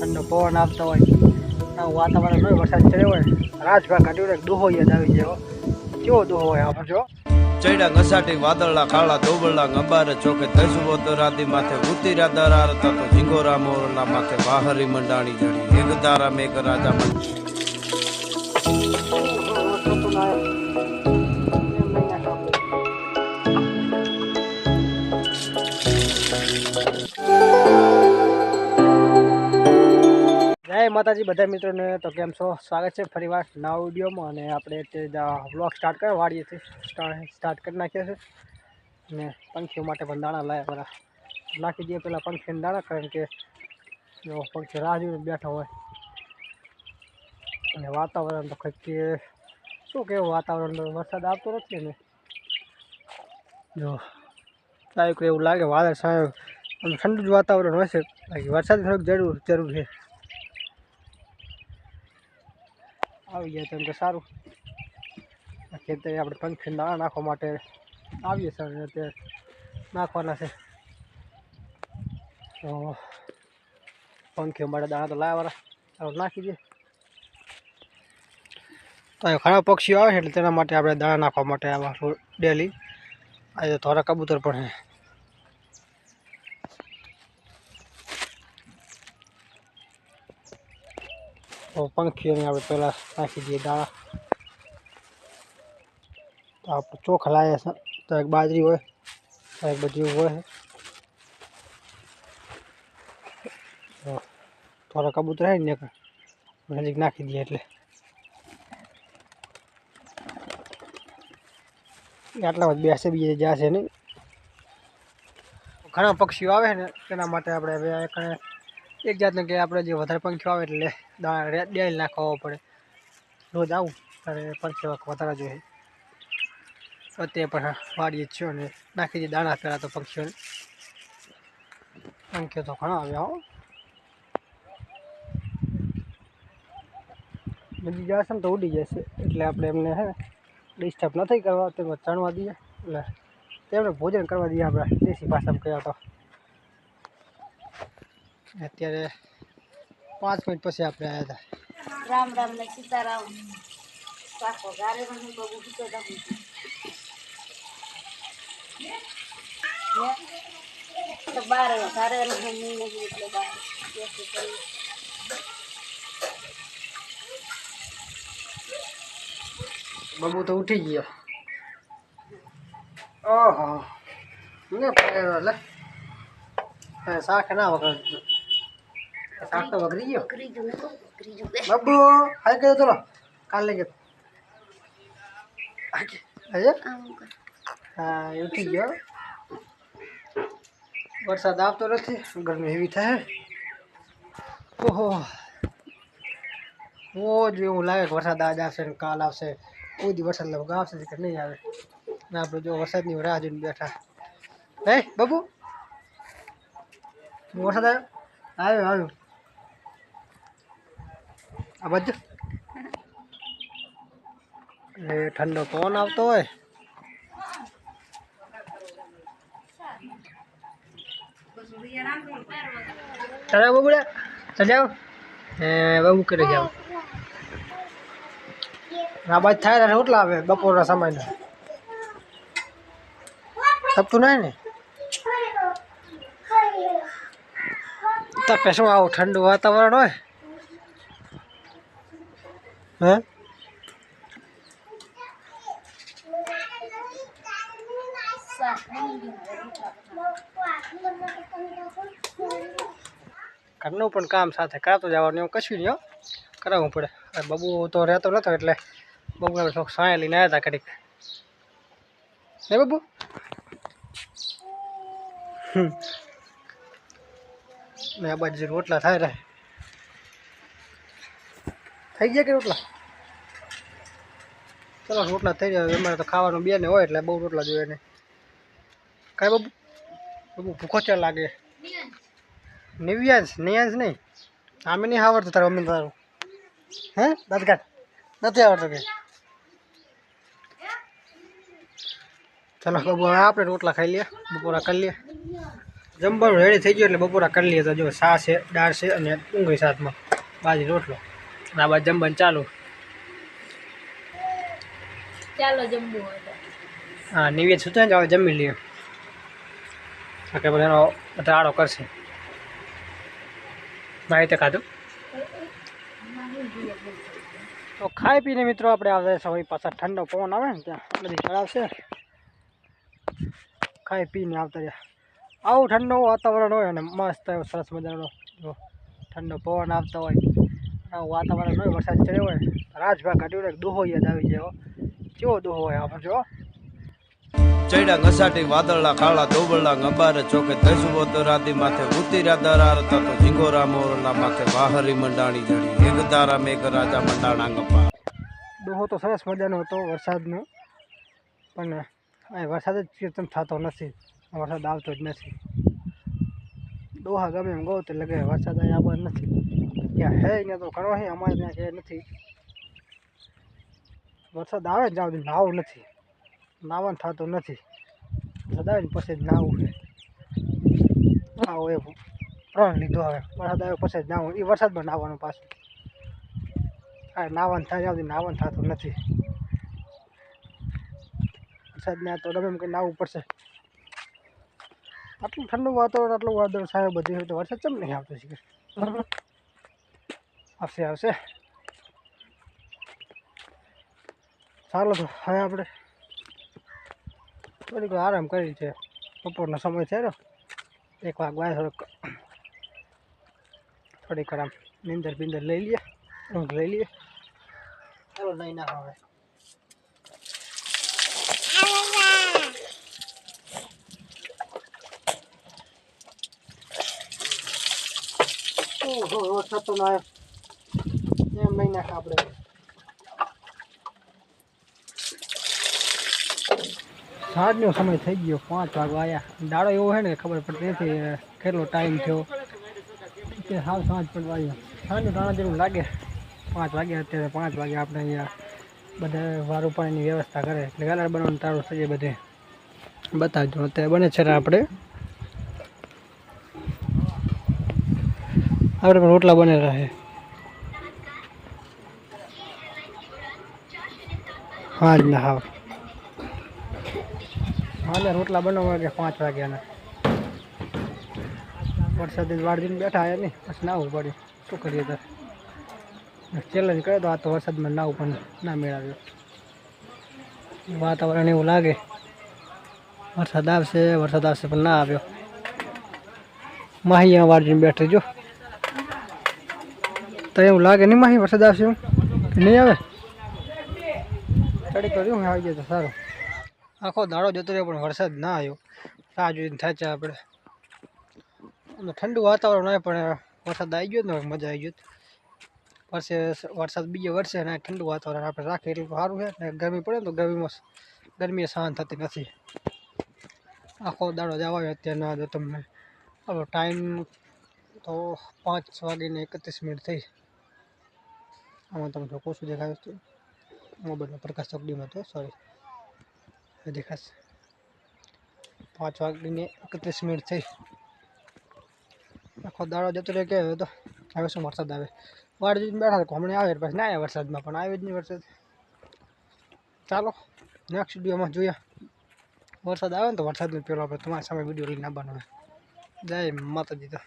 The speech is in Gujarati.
ઠંડો પવન આવતો હોય વાતાવરણ હોય વરસાદ ચડ્યો હોય રાજભા કાઢ્યું એક દોહો યાદ આવી જાય. કેવો દોહો હોય આપણે જો ચૈડા ઘસાટી વાદળા કાળા ધોબળા ગંબારે ચોકે દસવો તો રાતી માથે ઉતી રાધારા હતા તો ઝીંગોરા મોરલા માથે વાહરી મંડાણી જડી એક દારા મેઘ રાજા મન જય માતાજી, બધા મિત્રોને તો કેમ છો? સ્વાગત છે ફરી વાર નવા વિડીયોમાં અને આપણે તે વ્લોગ સ્ટાર્ટ કર્યા, વાડીએથી સ્ટાર્ટ કરી નાખ્યા છે. અને પંખીઓ માટે પણ દાણા લાવ્યા બધા નાખી દઈએ પહેલાં પંખીને દાણા, કારણ કે જો પંખી રાહ જોઈને બેઠા હોય. અને વાતાવરણ તો કંઈક શું કેવું વાતાવરણ વરસાદ આવતો નથી ને. જો, સાહેબ એવું લાગે વાદળ સાહેબ ઠંડુ જ વાતાવરણ હોય છે. બાકી વરસાદ થોડુંક જરૂર જરૂર છે. આવી જાય તો સારું. આ ખેતરે આપણે પંખી દાણા નાખવા માટે આવીએ સર તે નાખવાના છે. તો પંખી માટે દાણા તો લાવવાના. નાખી દઈએ. તો ઘણા પક્ષીઓ આવે છે એટલે તેના માટે આપણે દાણા નાખવા માટે આવા ડેલી. આજે થોડા કબૂતર પણ છે. તો પંખીઓને આપણે પહેલાં નાખી દઈએ દાણા તો આપણે ચોખા લાવ્યા છે તો એક બાજરી હોય તો એક બધી હોય તો થોડા કબૂતર હોય ને નજીક નાખી દઈએ એટલે આટલા જ બેસે બીજે જશે નહીં. ઘણા પક્ષીઓ આવે ને, તેના માટે આપણે હવે એક જાતને કે આપણે જે વધારે પંખીઓ આવે એટલે ડેલ નાખવો પડે. રોજ આવું, ત્યારે પંખીઓ વધારે જોઈએ. અત્યારે પણ વાડીએ છીએ અને નાખી દઈએ દાણા પહેલાં તો પંખીઓને. પંખીઓ તો ઘણા આવ્યા હો. બધી જશે ને તો ઉડી જશે, એટલે આપણે એમને હે ડિસ્ટર્બ નથી કરવા, તેમાં ચણવા દઈએ. એટલે તેમને ભોજન કરવા દઈએ આપણે દેશી ભાષામાં કહેવા તો. અત્યારે પાંચ મિનિટ પછી આપણે આવ્યા હતા રામ રામ ને સીતારામ. પાકો ગારે મને બહુ ભૂતો રાખું તો બાર ઘરે રહું નહીં એટલે બાર બેસી કરી બબુ તો ઉઠી ગયો. ઓહો. ને પડ્યો લે. એ શાક ના વગર શાક તો વગરી ગયો ત્રીજું ને કહું ત્રીજું બે બબુ હાઈ ગયો ચલો કાલ લઈ ગયો હજે આમ કર હા એ ઉઠી ગયો વરસાદ આવતો નથી ગરમી એવી થાય ઓહો રોજ એવું લાગે કે વરસાદ આજ આવશે ને કાલ આવશે કોઈ દી વરસાદ લગભગ આવશે કે નહીં આવે ને આપણે જો વરસાદની રાહ જોઈને બેઠા હે બાબુ વરસાદ આવ્યો આવ્યો આવ્યો આ બાજુ એટલે ઠંડો પવન આવતો હોય ચાલો બબુડા સજાવ એ બબુ કરે જાવ આ બાદ થાય ને રોટલા આવે બપોરના સમયના તપતું નહીં ને તપે શું આવું ઠંડુ વાતાવરણ હોય હે? ઘરનું પણ કામ સાથે કરાતો જવાનું, એવું કશું નહીં કરાવવું પડે. અરે બબુ તો રહેતો નતો એટલે બબુ થોડુંક સાયા લઈને આવ્યા હતા કડીક હે બબુ. ને આ બાજુ રોટલા થાય રહે થઈ ગયા કે રોટલા? ચલો રોટલા થઈ જાય, અમારે તો ખાવાનું બે ને હોય એટલે બહુ રોટલા જોઈએ ને કાંઈ બાબુ? બાબુ, ભૂખો ચા લાગે? નિવ્યાંશ, નિયાંશ નહીં. આમે નહીં આવડતું તારું મમ્મી તારું? હે? દાંત નથી આવડતું કે? ચલો, બાબુ, હવે આપણે રોટલા ખાઈ લઈએ, બપોરા કરી લઈએ. જમવાનું રેડી થઈ ગયું એટલે બપોરા કરી લઈએ તો જો સા છે, દાળ છે અને ડુંગળી સાથમાં બાજી રોટલો. અને આ બાજુ જમવાનું ચાલુ. ચાલો જમવું હા, નિવેદ સુતા ને હવે જમી લઈએ કે બધા એનો રાડો કરશે. માહિતી ખાધું? તો ખાઈ પીને મિત્રો આપણે આવે હોય પાછા ઠંડો પવન આવે ને ત્યાં. બધી ચડાવશે. ખાઈ પીને આવતા રહ્યા. આવું ઠંડુ વાતાવરણ હોય અને મસ્ત એવો સરસ મજાનો જો ઠંડો પવન આવતો હોય. આવું વાતાવરણ હોય, વરસાદ ચડ્યો હોય રાજભાગ કાઢ્યું ને દોહો યાદ આવી જાય હો. કેવો દોહો હોય આપણે જો. ચૈડા ઘસાટી વાદળા કાળા ધોબળા ગંબારે ચોકે દસવો તો રાતી માથે ઉતીરા દરાર તો ઝીંગોરા મોરલા માથે વાહરી મંડાણી જડી. એક તારા મેઘ રાજા મંડાણા ગપા દોહો તો સરસ મજાનો હતો વરસાદનો પણ આ વરસાદ જ કીર્તન થતો નથી. વરસાદ આવતો જ નથી. દોહા ગમે એમ ગો તો લગે વરસાદ અહીંયા આવવા નથી. ત્યાં હે ને તો ઘણો હે અમારે ત્યાં કે નથી. વરસાદ આવે ને ત્યાં સુધી નાવ નથી. નાવાનું થતું નથી. વરસાદ આવે ને પછી જ નાવું છે. આવો એ પ્રણ લીધો હવે. વરસાદ આવે પછી જ નાવું. એ વરસાદમાં નાવાનું પાછું. આ નાવાનું થાય ત્યાં સુધી નાવાનું થતું નથી. વરસાદને આ તો ગમે એમ કંઈ નાવું પડશે. આટલું ઠંડુ વાતાવરણ આટલું વાદળ સાહેબ બધી હોય તો વરસાદ કેમ નહીં આવતો છે આવશે આવશે. ચાલો તો હવે આપણે થોડીક આરામ કરી છે. બપોરનો સમય ને. એક વાગવાય થોડોક. થોડીક આરામ. નીંદર બિંદર લઈ લઈએ. ઊંઘ લઈ લઈએ. ચાલો લઈ ના હવે ઓહો થતો ના એમ મહિના નાખ આપણે. સાંજનો સમય થઈ ગયો પાંચ વાગવા આવ્યા દાડો એવો છે ને ખબર પડતી નથી અ, કેટલો ટાઈમ થયો. કે હાવ સાંજ પડવા આવ્યો. સાંજનું ટાણા જેવું લાગે. પાંચ વાગ્યા અત્યારે પાંચ વાગે આપણે અહીંયા બધા વારું પાણીની વ્યવસ્થા કરે. એટલે ગાલાર બનાવવાનું તારું થઈ જાય બધે. બતાવજો. અત્યારે બને છે ને આપણે. આપણે પણ રોટલા બનેલા છે હા જ ના હાવ. હાલે, રોટલા બનાવવા વાગે પાંચ વાગ્યાના. વરસાદી વાળ દઈને બેઠા આયા નહીં, પછી નાવું પડ્યું શું કરીએ તો? ચેલેન્જ કર્યો તો આ તો વરસાદમાં નાવું પણ ના મેળવ્યો. વાતાવરણ એવું લાગે. વરસાદ આવશે વરસાદ આવશે પણ ના આવ્યો. માહી વાળ દઈને બેઠી જો. તો એવું લાગે નહીં માહી વરસાદ આવશે એવું? કે નહીં આવે? ચડી કર્યું આવી જાય તો સારું. આખો દાડો જતો રહ્યો, પણ વરસાદ ના આવ્યો. રાહ જોઈને છે આપણે. અને ઠંડુ વાતાવરણ હોય, પણ વરસાદ આવી ગયો ને મજા આવી ગયો વર્ષે વરસાદ બીજે વર્ષે ને ઠંડુ વાતાવરણ આપણે રાખીએ એટલું સારું છે. ને ગરમી પડે તો ગરમીમાં ગરમી સહન થતી નથી. આખો દાડો જવા આવ્યો અત્યારે ના દો તમને હવે ટાઈમ તો પાંચ વાગીને એકત્રીસ મિનિટ થઈ. આમાં તમે જો કોશું દેખાય છે મોબાઈલનો પ્રકાશ ચોકડીમાં તો સોરી દેખાશે પાંચ વાગીને એકત્રીસ મિનિટ થઈ. આખો દાડો જતો રહે કે હવે તો હવે શું વરસાદ આવે? વાર જોઈને બેઠા હતા હમણાં આવે પછી ના આવે વરસાદમાં, પણ આવે જ નહીં વરસાદ. ચાલો નેક્સ્ટ વિડીયોમાં જોઈએ. વરસાદ આવે ને તો વરસાદનો પેલો આપણે તમારા સામે વીડિયો લઈને આવવાનો જય માતાજી તો.